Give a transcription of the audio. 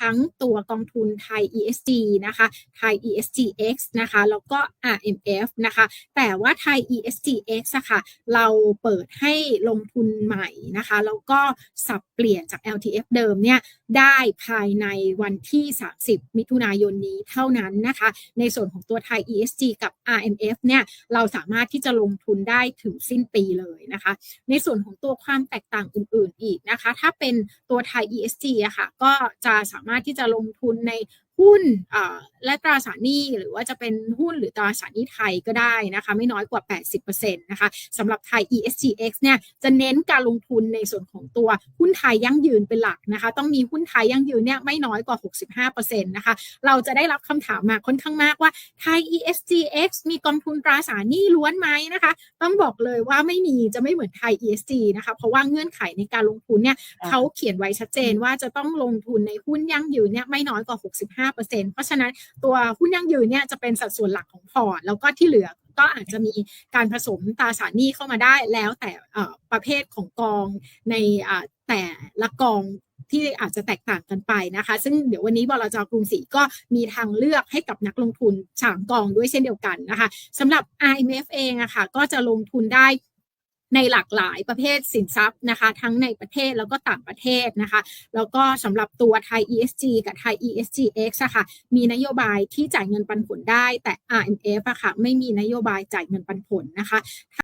ทั้งตัวกองทุนไทย ESG นะคะไทย ESGX นะคะแล้วก็ RMF นะคะแต่ว่าไทย ESGX อะค่ะเราเปิดให้ลงทุนใหม่นะคะแล้วก็สับเปลี่ยนจาก LTF เดิมเนี่ยได้ภายในวันที่ 30 มิถุนายนนี้เท่านั้นนะคะ ในส่วนของตัวไทย ESG กับ RMF เนี่ยเราสามารถที่จะลงทุนได้ถึงสิ้นปีเลยนะคะ ในส่วนของตัวความแตกต่างอื่นๆอีกนะคะ ถ้าเป็นตัวไทย ESG อะค่ะก็จะสามารถที่จะลงทุนใน หุ้นอ่าและตราสารหนี้หรือว่าจะเป็นหุ้นหรือตราสารหนี้ไทยก็ได้นะคะไม่น้อยกว่า 80%นะคะสำหรับไทย ESGX เนี่ยจะเน้นการลงทุนในส่วนของตัวหุ้นไทยยั่งยืนเป็นหลักนะคะต้องมีหุ้นไทยยั่งยืนเนี่ยไม่น้อยกว่า 65%นะคะเราจะได้รับคำถามมาค่อนข้างมากว่าไทย ESGX มีกองทุนตราสารหนี้ล้วนไหมนะคะต้องบอกเลยว่าไม่มีจะไม่เหมือนไทย ESG นะคะเพราะว่าเงื่อนไขในการลงทุนเนี่ยอ่าเขาเขียนไว้ชัดเจนว่าจะต้องลงทุนในหุ้นยั่งยืนเนี่ยไม่น้อยกว่า 65%เพราะฉะนั้นตัวหุ้นยั่งยืนเนี่ยจะเป็นสัดส่วนหลักของพอร์ตแล้วก็ที่เหลือก็อาจจะมีการผสมตราสารหนี้เข้ามาได้แล้วแต่ประเภทของกองในแต่ละกองที่อาจจะแตกต่างกันไปนะคะ ซึ่งเดี๋ยววันนี้บลจกรุงศรีก็มีทางเลือกให้กับนักลงทุนสามกองด้วยเช่นเดียวกันนะคะสำหรับ IMF เองอะค่ะก็จะลงทุนได้ ในหลากหลายประเภทสินทรัพย์นะคะ ทั้งในประเทศแล้วก็ต่างประเทศนะคะ แล้วก็สำหรับตัวไทย ESG กับไทย ESGX อะค่ะมีนโยบายที่จ่ายเงินปันผลได้ แต่ RMF อะค่ะไม่มีนโยบายจ่ายเงินปันผลนะคะ